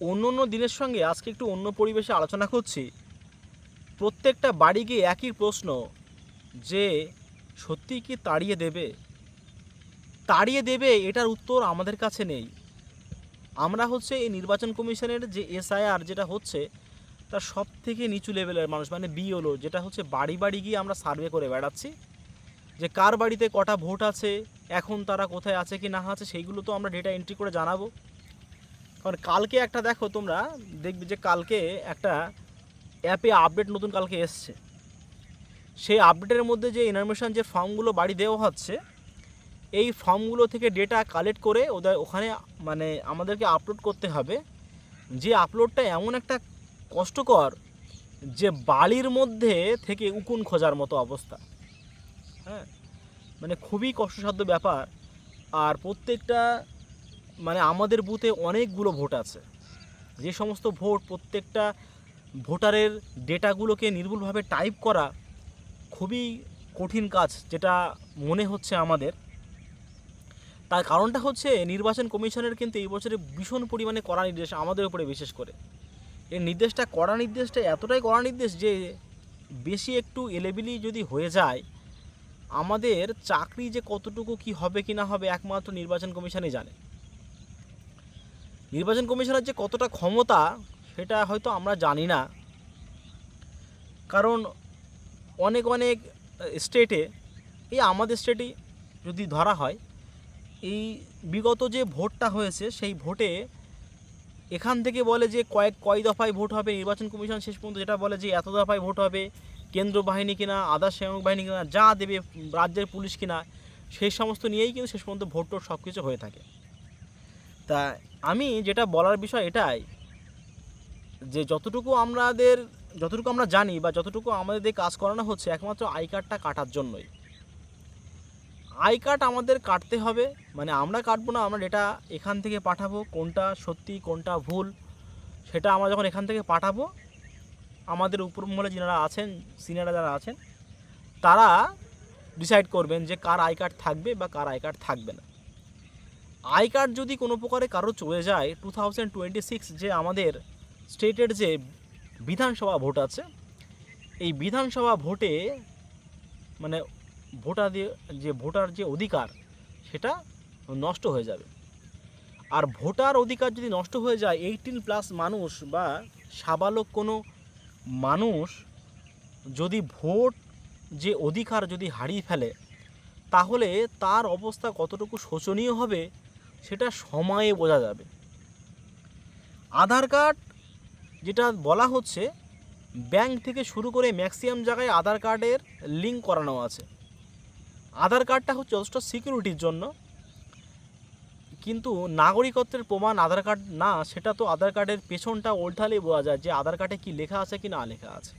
অন্য অন্য দিনের সঙ্গে আজকে একটু অন্য পরিবেশে আলোচনা করছি। প্রত্যেকটা বাড়ি গিয়ে একই প্রশ্ন, যে সত্যি কি তাড়িয়ে দেবে? তাড়িয়ে দেবে এটার উত্তর আমাদের কাছে নেই। আমরা হচ্ছে এই নির্বাচন কমিশনের যে এসআইআর যেটা হচ্ছে তার সব থেকে নিচু লেভেলের মানুষ মানে বিওলো, যেটা হচ্ছে বাড়ি বাড়ি গিয়ে আমরা সার্ভে করে বেড়াচ্ছি। যে কার বাড়িতে কটা ভোট আছে, এখন তারা কোথায় আছে কি না আছে, সেইগুলো তো আমরা ডেটা এন্ট্রি করে জানাব। কারণ কালকে একটা দেখো তোমরা, দেখবে যে কালকে একটা অ্যাপে আপডেট নতুন কালকে এসছে। সেই আপডেটের মধ্যে যে ইনফরমেশান যে ফর্মগুলো বাড়ি দেওয়া হচ্ছে, এই ফর্মগুলো থেকে ডেটা কালেক্ট করে ওদের ওখানে মানে আমাদেরকে আপলোড করতে হবে। যে আপলোডটা এমন একটা কষ্টকর যে বাড়ির মধ্যে থেকে উকুন খোঁজার মতো অবস্থা। হ্যাঁ? মানে খুবই কষ্টসাধ্য ব্যাপার। আর প্রত্যেকটা মানে আমাদের বুথে অনেকগুলো ভোট আছে। যে সমস্ত ভোট প্রত্যেকটা ভোটারের ডেটাগুলোকে নির্ভুলভাবে টাইপ করা খুবই কঠিন কাজ যেটা মনে হচ্ছে আমাদের। তার কারণটা হচ্ছে নির্বাচন কমিশনের কিন্তু এই বছরে ভীষণ পরিমাণে কড়া নির্দেশ আমাদের উপরে বিশেষ করে। এই নির্দেশটা, কড়া নির্দেশটা এতটাই কড়া নির্দেশ যে বেশি একটু এলেবিলি যদি হয়ে যায়, আমাদের চাকরি যে কতটুকু কি হবে কি না হবে একমাত্র নির্বাচন কমিশনই জানে। নির্বাচন কমিশনের যে কতটা ক্ষমতা, সেটা হয়তো আমরা জানি না। কারণ অনেক অনেক স্টেটে এই আমাদের স্টেটেই যদি ধরা হয়, এই বিগত যে ভোটটা হয়েছে, সেই ভোটে এখান থেকে বলে যে কয়েক, কয় দফায় ভোট হবে, নির্বাচন কমিশন শেষ পর্যন্ত যেটা বলে যে এত দফায় ভোট হবে কেন্দ্র বাহিনী কিনা, আদার সেনানিক বাহিনী কিনা, যা দেবে, রাজ্যের পুলিশ কিনা, সেই সমস্ত নিয়েই কিন্তু শেষ পর্যন্ত ভোট টোট সব কিছু হয়ে থাকে। তা আমি যেটা বলার বিষয় এটাই যে যতটুকু আমাদের, যতটুকু আমরা জানি বা যতটুকু আমাদের দিয়ে কাজ করানো হচ্ছে, একমাত্র আই কার্ডটা কাটার জন্যই। আই কার্ড আমাদের কাটতে হবে মানে আমরা কাটবো না, আমরা ডেটা এখান থেকে পাঠাবো, কোনটা সত্যি, কোনটা ভুল, সেটা আমরা যখন এখান থেকে পাঠাবো, আমাদের উপরমহলে যারা আছেন সিনিয়ররা যারা আছেন, তারা ডিসাইড করবেন যে কার আই কার্ড থাকবে বা কার আই কার্ড থাকবে না। আই কার্ড যদি কোনো প্রকারে কারও চলে যায় টু থাউজেন্ড টোয়েন্টি সিক্স যে আমাদের স্টেটের যে বিধানসভা ভোট আছে, এই বিধানসভা ভোটে মানে ভোটার যে ভোটার যে অধিকার, সেটা নষ্ট হয়ে যাবে। আর ভোটার অধিকার যদি নষ্ট হয়ে যায় এইটিন প্লাস মানুষ বা সাবালক কোনো মানুষ যদি ভোট যে অধিকার যদি হারিয়ে ফেলে, তাহলে তার অবস্থা কতটুকু শোচনীয় হবে সেটা সময়ে বোঝা যাবে। আধার কার্ড যেটা বলা হচ্ছে, ব্যাংক থেকে শুরু করে ম্যাক্সিমাম জায়গায় আধার কার্ডের লিঙ্ক করানো আছে। আধার কার্ডটা হচ্ছে যথেষ্ট সিকিউরিটির জন্য। কিন্তু নাগরিকত্বের প্রমাণ আধার কার্ড না, সেটা তো আধার কার্ডের পেছনটা ওল্টালেই বোঝা যায় যে আধার কার্ডে কি লেখা আছে কি না লেখা আছে।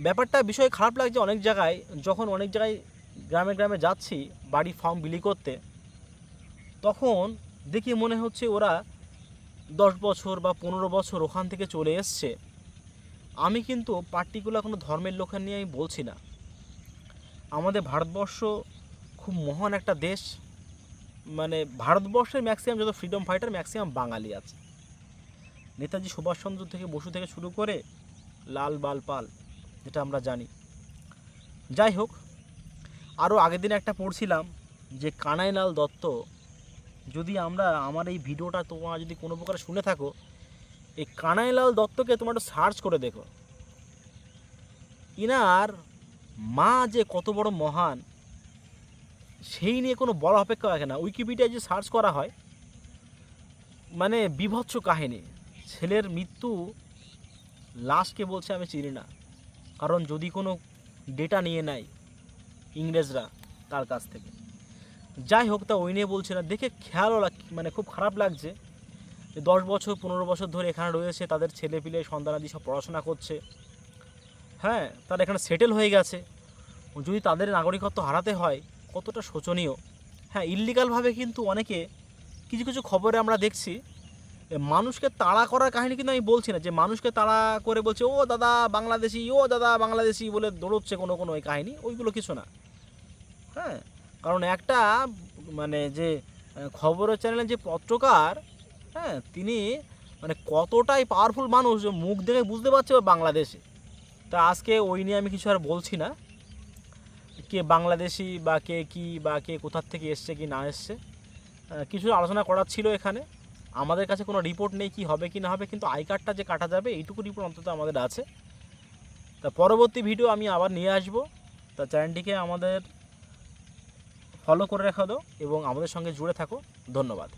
ব্যাপারটা, বিষয় খারাপ লাগছে অনেক জায়গায়। যখন অনেক জায়গায় গ্রামে গ্রামে যাচ্ছি, বাড়ি ফর্ম বিলি করতে তখন দেখি মনে হচ্ছে ওরা দশ বছর বা পনেরো বছর ওখান থেকে চলে এসছে। আমি কিন্তু পার্টিকুলার কোনো ধর্মের লোকের নিয়ে আমি বলছি না। আমাদের ভারতবর্ষ খুব মহান একটা দেশ। মানে ভারতবর্ষের ম্যাক্সিমাম যত ফ্রিডম ফাইটার ম্যাক্সিমাম বাঙালি আছে। নেতাজি সুভাষচন্দ্র থেকে বসু থেকে শুরু করে লাল বাল পাল যেটা আমরা জানি। যাই হোক, আরও আগের দিন একটা পড়ছিলাম যে কানাইলাল দত্ত যদি আমরা আমার এই ভিডিওটা তোমরা যদি কোনো প্রকার শুনে থাকো, এই কানাইলাল দত্তকে তোমরা একটু সার্চ করে দেখো। ইনার মা যে কত বড় মহান, সেই নিয়ে কোনো বড় অপেক্ষা রাখে না। উইকিপিডিয়ায় যে সার্চ করা হয় মানে বিভৎস কাহিনী। ছেলের মৃত্যু লাশকে বলছে আমি চিনি না। কারণ যদি কোনো ডেটা নিয়ে নেয় ইংরেজরা তার কাছ থেকে। যাই হোক তা ওই নিয়ে বলছে না। দেখে খেয়ালও মানে খুব খারাপ লাগছে যে দশ বছর, পনেরো বছর ধরে এখানে রয়েছে, তাদের ছেলে পিলে সন্তানাদি সব পড়াশোনা করছে। হ্যাঁ তারা এখানে সেটেল হয়ে গেছে। যদি তাদের নাগরিকত্ব হারাতে হয়, কতটা শোচনীয়। হ্যাঁ ইল্লিগালভাবে কিন্তু অনেকে কিছু কিছু খবরে আমরা দেখছি মানুষকে তাড়া করার কাহিনী কিন্তু আমি বলছি না, যে মানুষকে তাড়া করে বলছে, ও দাদা বাংলাদেশি, ও দাদা বাংলাদেশি বলে দৌড়চ্ছে কোনো কোনো ওই কাহিনী, ওইগুলো কিছু না। হ্যাঁ কারণ একটা মানে যে আহ, খবরের চ্যানেলের যে পত্রকার হ্যাঁ তিনি মানে কতটাই পাওয়ারফুল মানুষ যে মুখ দেখে বুঝতে পারছে বাংলাদেশে। তা আজকে ওই নিয়ে আমি কিছু আর বলছি না। কে বাংলাদেশি বা কে কি বা কে কোথার থেকে এসছে কি না এসছে কিছু আলোচনা করার ছিল এখানে। আমাদের কাছে কোনো রিপোর্ট নেই কি হবে কি না হবে কিন্তু আই কার্ডটা যে কাটা যাবে এইটুকু রিপোর্ট অন্তত আমাদের আছে। তা পরবর্তী ভিডিও আমি আবার নিয়ে আসব। তা চ্যানেলটিকে আমাদের ফলো করে রেখে দাও এবং আমাদের সঙ্গে জুড়ে থাকো। ধন্যবাদ।